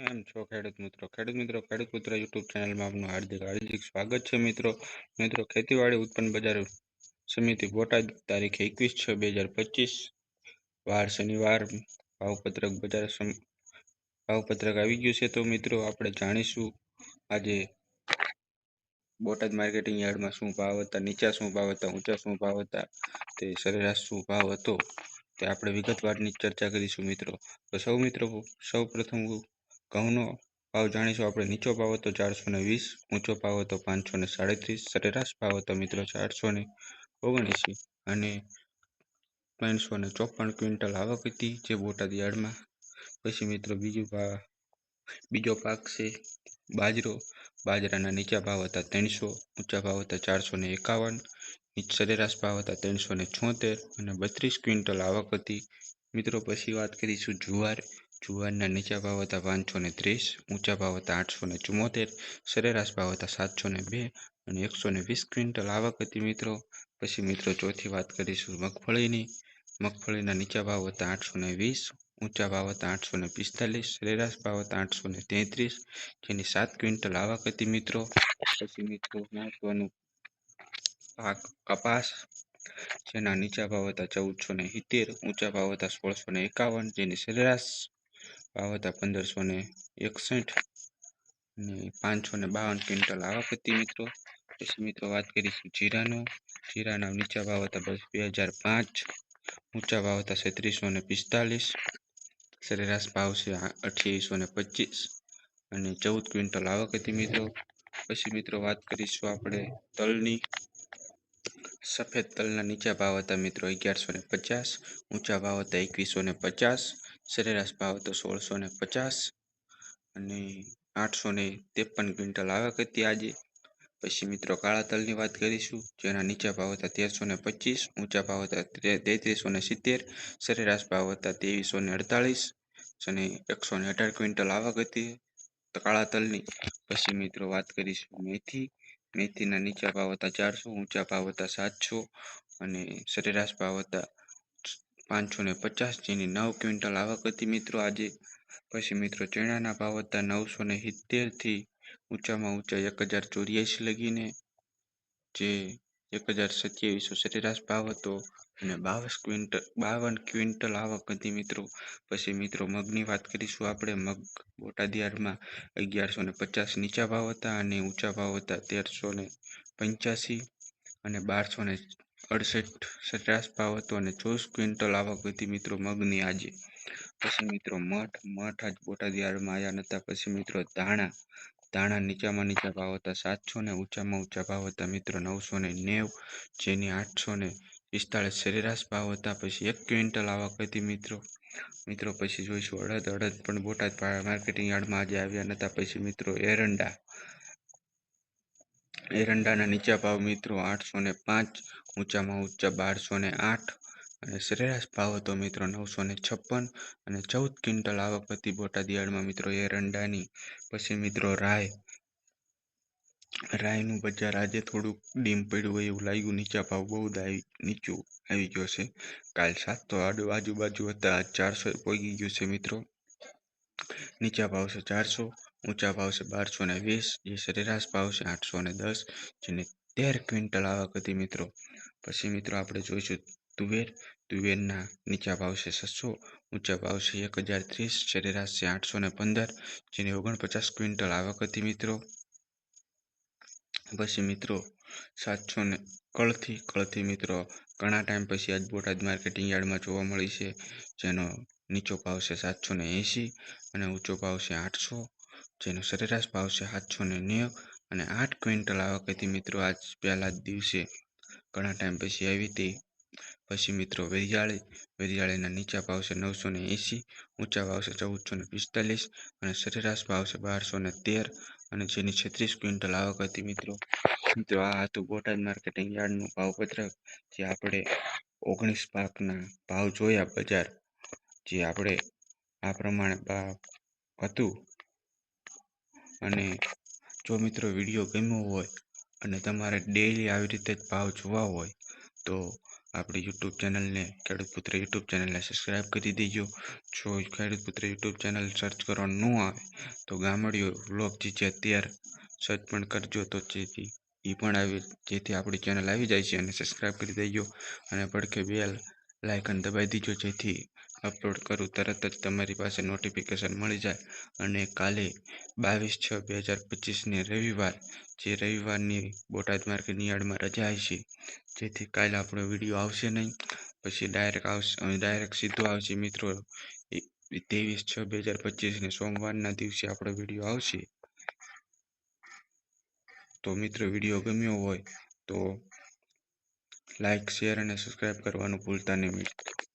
કેમ છો ખેડૂત મિત્રો? ખેડૂત મિત્રો, ખેડૂત પુત્ર યુટ્યુબ ચેનલમાં આપનું હાર્દિક હાર્દિક સ્વાગત છે મિત્રો. મિત્રો, ખેતીવાડી ઉત્પન્ન બજાર સમિતિ બોટાદ તારીખ એકવીસ છ બે હજાર પચીસ વાર શનિવાર ભાવપત્રક બજાર ભાવપત્રક આવી ગયું છે. તો મિત્રો, આપણે જાણીશું આજે બોટાદ માર્કેટિંગ યાર્ડમાં શું ભાવ હતા, નીચા શું ભાવ હતા, ઊંચા શું ભાવ હતા, તે સરેરાશ શું ભાવ હતો, તે આપણે વિગતવારની ચર્ચા કરીશું મિત્રો. તો સૌ મિત્રો, સૌ પ્રથમ ઘઉંનો ભાવ જાણીશું આપણે. નીચો ભાવ હતો ચારસો ને વીસ, ઊંચો ભાવ હતો પાંચસો ને સાડત્રીસ, સરેરાશ ભાવ હતો મિત્રો ચારસો ને ઓગણએંસી અને ત્રણસો ને ચોપન ક્વિન્ટલ આવક હતી જે બોટાદ યાર્ડમાં પછી મિત્રો બીજું ભાવ, બીજો પાક છે બાજરો. બાજરાના નીચા ભાવ હતા ત્રણસો, ઊંચા ભાવ હતા ચારસો ને એકાવન સરેરાશ ભાવ હતા ત્રણસો ને છોતેર અને બત્રીસ ક્વિન્ટલ આવક હતી. મિત્રો પછી વાત કરીશું જુવાર. જુવારના નીચા ભાવ હતા પાંચસો ને ત્રીસ ઊંચા ભાવ હતા આઠસો ને ચુમ્મોતેર સરેરાશ ભાવ હતા સાતસો ને બે અને એકસો ને વીસ ક્વિન્ટલ આવક હતી મિત્રો. પછી મિત્રો ચોથી વાત કરીશું મગફળીની. મગફળીના નીચા ભાવ હતા આઠસો ને વીસ, ઊંચા ભાવ હતા આઠસો ને પિસ્તાલીસ, સરેરાશ ભાવ હતા આઠસો ને તેત્રીસ, જેની સાત ક્વિન્ટલ આવક હતી મિત્રો. પછી મિત્રો મહત્વનું પાક કપાસ, જેના નીચા ભાવ હતા ચૌદસો ને સિત્તેર, ઊંચા ભાવ હતા સોળસો ને એકાવન, જેની સરેરાશ ભાવ હતા પંદરસો ને એકસઠ અને પાંચસો ને બાવન ક્વિન્ટલ આવક હતી મિત્રો. પછી મિત્રો વાત કરીશું જીરાનો. જીરાના નીચા ભાવ હતા બસ બે હજાર પાંચ, ઊંચા ભાવ હતા છત્રીસો ને પિસ્તાલીસ, સરેરાશ ભાવ છે અઠ્યાવીસો ને પચીસ અને ચૌદ ક્વિન્ટલ આવક હતી મિત્રો. પછી મિત્રો વાત કરીશું આપણે તલની. સફેદ તલના નીચા ભાવ હતા મિત્રો અગિયારસો ને પચાસ, ઊંચા ભાવ હતા એકવીસો ને પચાસ સરેરાશ ભાવ હતો સોળસો ને પચાસ અને આઠસો ને ત્રેપન ક્વિન્ટલ આવક હતી આજે. પછી મિત્રો કાળા તલની વાત કરીશું, જેના નીચા ભાવ હતા તેરસો ને પચીસ, ઊંચા ભાવ હતા તેત્રીસો ને સિત્તેર, સરેરાશ ભાવ હતા ત્રેવીસો ને અડતાલીસ અને એકસો ને અઢાર ક્વિન્ટલ આવક હતી. કાળા તલની પછી મિત્રો વાત કરીશું મેથી. મેથીના નીચા ભાવ હતા ચારસો, ઊંચા ભાવ હતા સાતસો અને સરેરાશ ભાવ હતા પાંચસો ને પચાસ જેની નવ ક્વિન્ટલ આવક હતી. મિત્રો, આજે પછી મિત્રો, ચણાના ભાવ હતા નવસો ને સિત્તેરથી ઊંચામાં ઊંચા એક હજાર ચોર્યાસી લગીને, જે એક હજાર સત્યાવીસો સરેરાશ ભાવ હતો અને બાવીસ ક્વિન્ટલ, બાવન ક્વિન્ટલ આવક હતી મિત્રો. પછી મિત્રો, મગની વાત કરીશું આપણે. મગ બોટાદિયારમાં અગિયારસો ને પચાસ નીચા ભાવ હતા અને ઊંચા ભાવ હતા તેરસો ને પંચ્યાસી અને બારસો ને અડસઠ સરેરાશ ભાવ હતો અને ચોવીસ ક્વિન્ટલ આવક હતી મિત્રો, મગની આજે. પછી મિત્રો, મઠ મઠ આજ બોટાદ યાર્ડમાં આવ્યા નહોતા પછી મિત્રો, ધાણા. ધાણા નીચામાં નીચા ભાવ હતા સાતસો ને ઊંચામાં ઊંચા ભાવ હતા. મિત્રો, નવસો ને નેવ, જેની આઠસો ને પિસ્તાળીસ સરેરાશ ભાવ હતા. પછી એક ક્વિન્ટલ આવક હતી મિત્રો. મિત્રો, પછી જોઈશું અડદ. અડદ પણ બોટાદ માર્કેટિંગ યાર્ડમાં આજે આવ્યા નહોતા પછી મિત્રો, એરંડા. એરંડાના નીચા ભાવ મિત્રો આઠસો ને પાંચ, ઊંચામાં ઊંચા બારસો ને આઠ અને સરેરાશ ભાવ હતો મિત્રો નવસો ને છપ્પન અને ચૌદ ક્વિન્ટલ આવક હતી બોટાદિયાળમાં મિત્રો એરંડાની. પછી મિત્રો રાય, રાયનું બજાર આજે થોડુંક ડીમ પડ્યું હોય એવું લાગ્યું, નીચા ભાવ બહુ નીચું આવી ગયો છે. કાલ સાતસો આડો આજુબાજુ હતા, ચારસો પહોંચી ગયું છે મિત્રો. નીચા ભાવ છે ચારસો ઊંચા ભાવ છે બારસો ને વીસ, જે સરેરાશ ભાવ છે આઠસો ને દસ, જેને તેર ક્વિન્ટલ આવક હતી મિત્રો. પછી મિત્રો આપણે જોઈશું તુવેર. તુવેરના નીચા ભાવ છે છસો, ઊંચા ભાવ છે એક હજાર ત્રીસ, સરેરાશ છે આઠસો ને પંદર, જેની ઓગણપચાસ ક્વિન્ટલ આવક હતી મિત્રો. પછી મિત્રો સાતસો ને કળથી કળથી મિત્રો ઘણા ટાઈમ પછી આજ બોટાદ માર્કેટિંગ યાર્ડમાં જોવા મળી છે, જેનો નીચો ભાવ છે સાતસો ને એંશી અને ઊંચો ભાવ છે આઠસો. જેનો સરેરાશ ભાવ છે સાતસો ને નેવ અને આઠ ક્વિન્ટલ આવક મિત્રો આજ પહેલા જ દિવસે. ઘણા ટાઈમ પછી આવી હતી. પછી મિત્રો વેરિયાળી, વેરિયાળીના નીચા ભાવ છે નવસો ને એંસી, ઊંચા ભાવ છે ચૌદસો ને પિસ્તાલીસ અને સરેરાશ ભાવ છે બારસો ને તેર અને જેની છત્રીસ ક્વિન્ટલ આવક હતી મિત્રો. મિત્રો આ હતું બોટાદ માર્કેટિંગ યાર્ડનું ભાવપત્રક, જે આપણે ઓગણીસ પાકના ભાવ જોયા બજાર, જે આપણે આ પ્રમાણે ભાવ હતું. અને જો મિત્રો વીડિયો ગમ્યો હોય અને તમારે ડેઈલી આવી રીતે જ ભાવ જોવા હોય, તો આપણી યુટ્યુબ ચેનલને ખેડૂત પુત્ર યુટ્યુબ ચેનલને સબસ્ક્રાઈબ કરી દેજો. જો ખેડૂત પુત્ર યુટ્યુબ ચેનલ સર્ચ કરવા ન આવે, તો ગામડીઓ વ્લોગ જે છે અત્યારે. સર્ચ પણ કરજો તો જેથી એ પણ આવી, જેથી આપણી ચેનલ આવી જાય છે અને સબસ્ક્રાઈબ કરી દેજો. અને પડખે બેલ લાઇકન દબાવી દેજો જેથી અપલોડ કરું, તરત જ તમારી પાસે નોટિફિકેશન મળી જાય. અને કાલે બાવીસ છ બે હજાર પચીસને રવિવાર, જે રવિવારની બોટાદ માર્કેટની યાર્ડમાં રજા છે. જેથી કાલે આપણો વીડિયો આવશે નહીં. પછી ડાયરેક્ટ આવશે ડાયરેક્ટ સીધો આવશે. મિત્રો ત્રેવીસ છ બે હજાર પચીસને સોમવારના દિવસે આપણો વીડિયો આવશે. તો મિત્રો, વીડિયો ગમ્યો હોય તો લાઈક, શેર અને સબસ્ક્રાઈબ કરવાનું ભૂલતા નહીં મિત્રો.